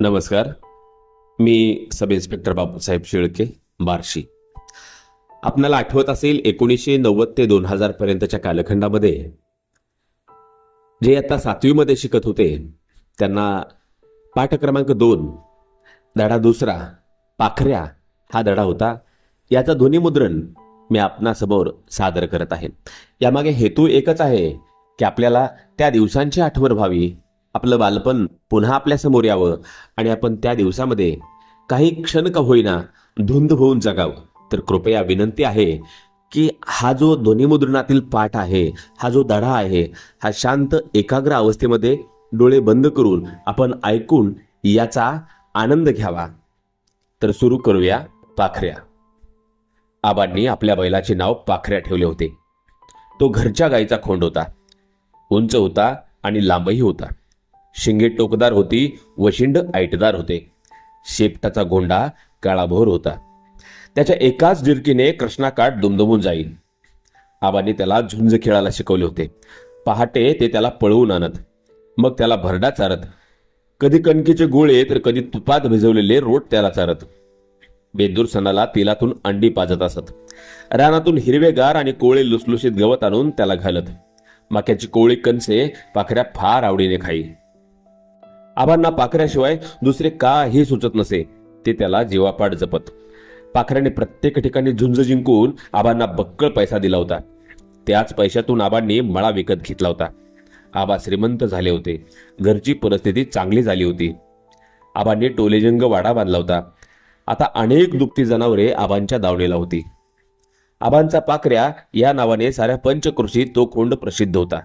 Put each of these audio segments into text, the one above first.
नमस्कार. मी sub inspector Bapusaheb Shelke Barshi. आपणाला आठवत असेल एकोणीसशे नव्वद ते दोन हजार पर्यंतच्या कालखंडामध्ये जे आता सातवीमध्ये शिकत होते त्यांना पाठ क्रमांक दोन धडा दुसरा पाखऱ्या हा धडा होता. याचं ध्वनिमुद्रण मी आपणासमोर सादर करत आहे. यामागे हेतू एकच आहे की आपल्याला त्या दिवसांची आठवण व्हावी. आपलं बालपण पुन्हा आपल्यासमोर यावं आणि आपण त्या दिवसामध्ये काही क्षण का होईना धुंद होऊन जगावं. तर कृपया विनंती आहे की हा जो ध्वनिमुद्रणातील पाठ आहे हा जो धडा आहे हा शांत एकाग्र अवस्थेमध्ये डोळे बंद करून आपण ऐकून याचा आनंद घ्यावा. तर सुरू करूया पाखऱ्या. आबांनी आपल्या बैलाचे नाव पाखऱ्या ठेवले होते. तो घरच्या गाईचा खोंड होता. उंच होता आणि लांबही होता. शिंगे टोकदार होती वशिंड ऐटदार होते. शेपटाचा गोंडा काळाभोर होता. त्याच्या एकाच डिरकीने कृष्णाकाठ दुमदुमून जाईल. आबांनी त्याला झुंज खेळायला शिकवले होते. पहाटे ते त्याला पळवून आणत मग त्याला भरडा चारत. कधी कणकीचे गोळे तर कधी तुपात भिजवलेले रोट त्याला चारत. बेंदूर सणाला तेलातून अंडी पाजत असत. रानातून हिरवेगार आणि कोळे लुसलुशीत गवत आणून त्याला घालत. माक्याची कोळी कणसे पाखऱ्या फार आवडीने खाई. आबांना पाखऱ्याशिवाय दुसरे काही सुचत नसे. ते त्याला जीवापाड जपत. पाखऱ्याने प्रत्येक ठिकाणी झुंज जिंकून आबांना बक्कळ पैसा दिला होता. त्याच पैशातून आबांनी मळा विकत घेतला होता. आबा श्रीमंत झाले होते. घरची परिस्थिती चांगली झाली होती. आबांनी टोलेजंग वाडा बांधला होता. आता अनेक दुभती जनावरे आबांच्या दावणीला होती. आबांचा पाखऱ्या या नावाने साऱ्या पंचकृषीत तो कोंड प्रसिद्ध होता.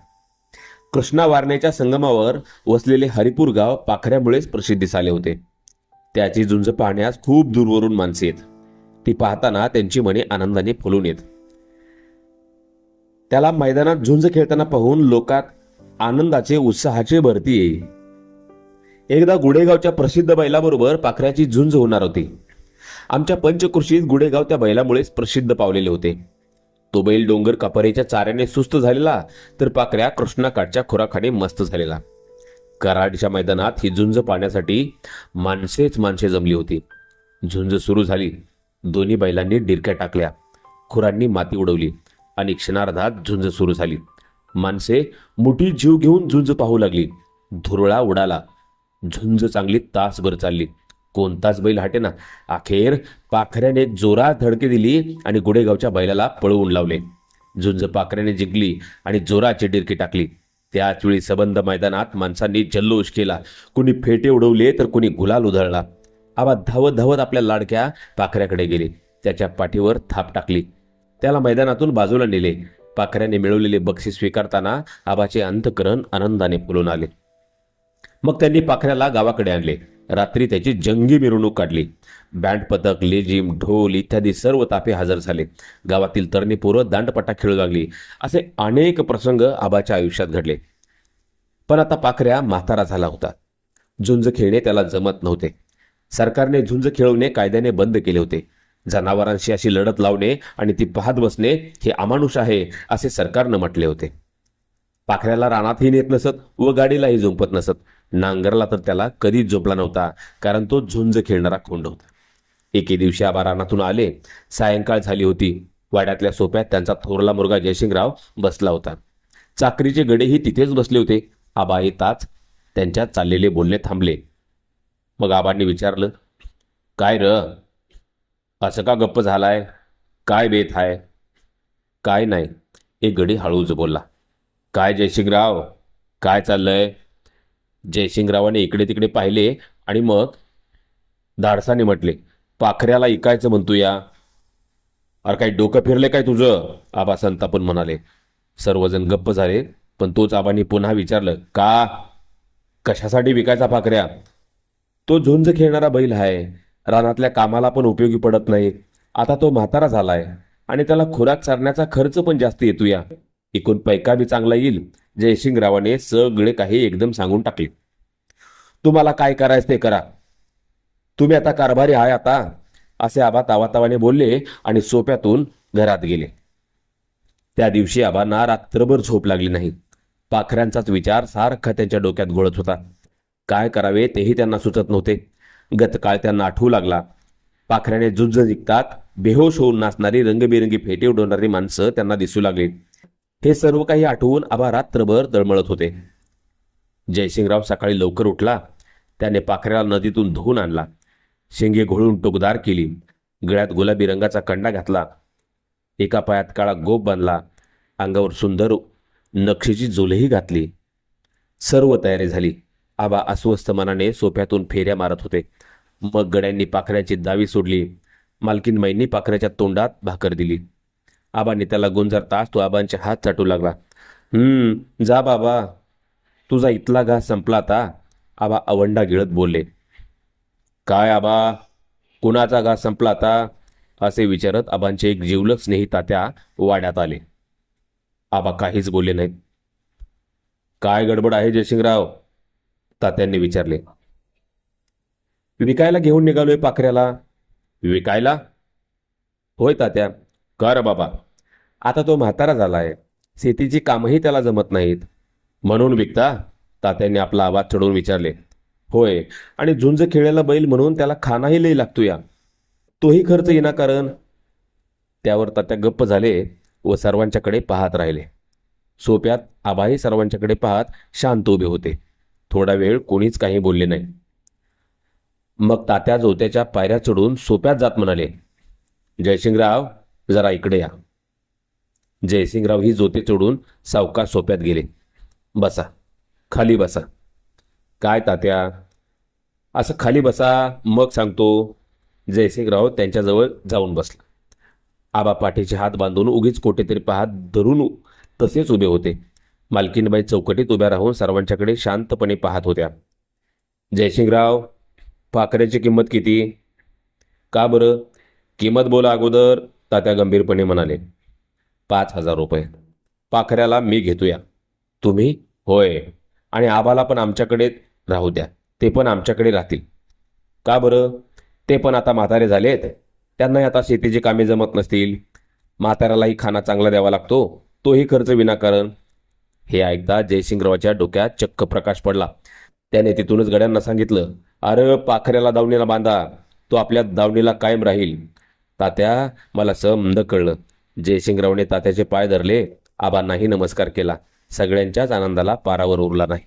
कृष्णा वारणेच्या संगमावर वसलेले हरिपूर गाव पाखऱ्यामुळेच प्रसिद्धीस आले होते. त्याची झुंज पाहण्यास खूप दूरवरून माणसे येत. ती पाहताना त्यांची मने आनंदाने फुलून येत. त्याला मैदानात झुंज खेळताना पाहून लोकात आनंदाचे उत्साहाचे भरती येई. एकदा गुडेगावच्या प्रसिद्ध बैलाबरोबर पाखऱ्याची झुंज होणार होती. आमच्या पंचकृषीत गुडेगाव त्या बैलामुळेच प्रसिद्ध पावलेले होते. तो बैल डोंगर कपारीच्या चाऱ्याने सुस्त झालेला तर पाकऱ्या कृष्णाकाठच्या खुराखाने मस्त झालेला. कराडच्या मैदानात ही झुंज पाहण्यासाठी माणसेच माणसे जमली होती. झुंज सुरू झाली. दोन्ही बैलांनी डिरक्या टाकल्या. खुरांनी माती उडवली आणि क्षणार्धात झुंज सुरू झाली. माणसे मोठी जीव घेऊन झुंज पाहू लागली. धुरळा उडाला. झुंज चांगली तासभर चालली. कोणताच बैल हटेना अखेर पाखऱ्याने जोरात धडके दिली आणि गुडेगावच्या बैलाला पळवून लावले. झुंज पाखऱ्याने जिंकली आणि जोराची डिरकी टाकली. त्याचवेळी सबंध मैदानात माणसांनी जल्लोष केला. कुणी फेटे उडवले तर कुणी गुलाल उधळला. आबा धावत धावत आपल्या लाडक्या पाखऱ्याकडे गेले. त्याच्या पाठीवर थाप टाकली. त्याला मैदानातून बाजूला नेले. पाखऱ्याने मिळवलेले बक्षीस स्वीकारताना आबाचे अंतकरण आनंदाने फुलून आले. मग त्यांनी पाखऱ्याला गावाकडे आणले. रात्री त्याची जंगी मिरवणूक काढली. बँड पथक लेझिम ढोल इत्यादी सर्व ताफे हजर झाले. गावातील तरणी पोरं दांडपट्टा खेळू लागली. असे अनेक प्रसंग आबाच्या आयुष्यात घडले. पण आता पाखऱ्या म्हातारा झाला होता. झुंज खेळणे त्याला जमत नव्हते. सरकारने झुंज खेळवणे कायद्याने बंद केले होते. जनावरांशी अशी लढत लावणे आणि ती पाहत बसणे हे अमानुष आहे असे सरकारनं म्हटले होते. पाखऱ्याला रानातही नेत नसत व गाडीलाही झुंपत नसत. नांगरला तर त्याला कधीच झोपला नव्हता कारण तो झुंज खेळणारा खोंड होता. एके दिवशी आबा रानातून आले सायंकाळ झाली होती. वाड्यातल्या सोप्यात त्यांचा थोरला मुलगा जयसिंगराव बसला होता. चाकरीचे गडेही तिथेच बसले होते. आबा येताच त्यांच्या चाललेले बोलणे थांबले. मग आबांनी विचारलं काय र? असं का गप्प झालाय? काय बेत आहे काय नाही. एक गडी हळूच बोलला काय जयसिंगराव? काय चाललंय? जयसिंगरावाने इकडे तिकडे पाहिले आणि मग धाडसाने म्हटले पाखऱ्याला इकायचं म्हणतो या. अरे काही डोकं फिरले काय तुझं? आबा संतापून म्हणाले. सर्वजण गप्प झाले पण तोच आबांनी पुन्हा विचारलं का? कशासाठी विकायचा पाखऱ्या? तो झुंज खेळणारा बैल आहे. रानातल्या कामाला पण उपयोगी पडत नाही. आता तो म्हातारा झालाय आणि त्याला खुराक चारण्याचा खर्च पण जास्त येतो या एकूण पैका बी चांगला येईल. जयसिंगरावाने सगळे काही एकदम सांगून टाकले. तुम्हाला काय करायचं ते करा. तुम्ही आता कारभारी आहे आता. असे आबा तावातावाने बोलले आणि सोप्यातून घरात गेले. त्या दिवशी आबांना रात्रभर झोप लागली नाही. पाखऱ्यांचाच विचार सारखा त्यांच्या डोक्यात गोळत होता. काय करावे तेही त्यांना सुचत नव्हते. गतकाळ त्यांना आठवू लागला. पाखऱ्याने जुज्ज जिंकतात बेहोश होऊन नाचणारी रंगबिरंगी फेटे उडवणारी माणसं त्यांना दिसू लागली. हे सर्व काही आठवून आबा रात्रभर दळमळत होते. जयसिंगराव सकाळी लवकर उठला. त्याने पाखऱ्याला नदीतून धुवून आणला. शेंगे घोळून टोकदार केली. गळ्यात गुलाबी रंगाचा कंडा घातला. एका पायात काळा गोप बांधला. अंगावर सुंदर नक्षीची झुलही घातली. सर्व तयारी झाली. आबा अस्वस्थ मनाने सोफ्यातून फेऱ्या मारत होते. मग गड्यांनी पाखऱ्याची दावी सोडली. मालकीनबाईंनी पाखऱ्याच्या तोंडात भाकर दिली. आबांनी त्याला गुंजारताच तो आबांचे हात चाटू लागला. हम्म जा बाबा. तुझा इथला घास संपला आता. आबा अवंडा गिळत बोलले. काय आबा? कुणाचा घास संपला आता? असे विचारत आबांचे एक जिवलक स्नेही तात्या वाड्यात आले. आबा काहीच बोलले नाहीत. काय गडबड आहे जयसिंगराव? तात्यांनी विचारले. विकायला घेऊन निघालोय पाखऱ्याला. विकायला? होय तात्या. कर बाबा. आता तो म्हातारा झाला आहे शेतीची कामही त्याला जमत नाहीत. म्हणून विकता तात्यांनी आपला आवाज चढवून विचारले. होय आणि झुंज खेळायला बैल म्हणून त्याला खानाही लई लागतो या. तोही खर्च येणार कारण? त्यावर तात्या गप्प झाले व सर्वांच्याकडे पाहत राहिले. सोप्यात आबाही सर्वांच्याकडे पाहत शांत उभे होते. थोडा वेळ कोणीच काही बोलले नाही. मग तात्या जोत्याच्या पायऱ्या चढून सोप्यात जात म्हणाले जयसिंगराव जरा इकडे या. जयसिंगराव ही जोते चढून सावकार सोप्यात गेले. बसा. खाली बसा. काय तात्या? असं खाली बसा मग सांगतो. जयसिंगराव त्यांच्याजवळ जाऊन बसला. आबा पाठीचे हात बांधून उगीच कोठेतरी पाहत धरून तसेच उभे होते. मालकीनबाई चौकटीत उभ्या राहून सर्वांच्याकडे शांतपणे पाहत होत्या. जयसिंगराव पाखऱ्याची किंमत किती? का बरं? किंमत बोला अगोदर. तात्या गंभीरपणे म्हणाले पाच हजार रुपये. पाखऱ्याला मी घेतोया. तुम्ही होय. आणि आबाला पण आमच्याकडे राहू द्या. ते पण आमच्याकडे राहतील. का बरं? ते पण आता म्हातारे झालेत. त्यांनाही आता शेतीची कामे जमत नसतील. म्हाताऱ्यालाही खाना चांगला द्यावा लागतो. तोही खर्च विनाकारण. हे ऐकता जयसिंगरावाच्या डोक्यात चक्क प्रकाश पडला. त्याने तिथूनच गड्यांना सांगितलं अरे पाखऱ्याला दावणीला बांधा. तो आपल्या दावणीला कायम राहील. तात्या मला समद कळलं. जयसिंगरावने तात्याचे पाय धरले. आबांनाही नमस्कार केला. सगळ्यांच्याच आनंदाला पारावर उरला नाही.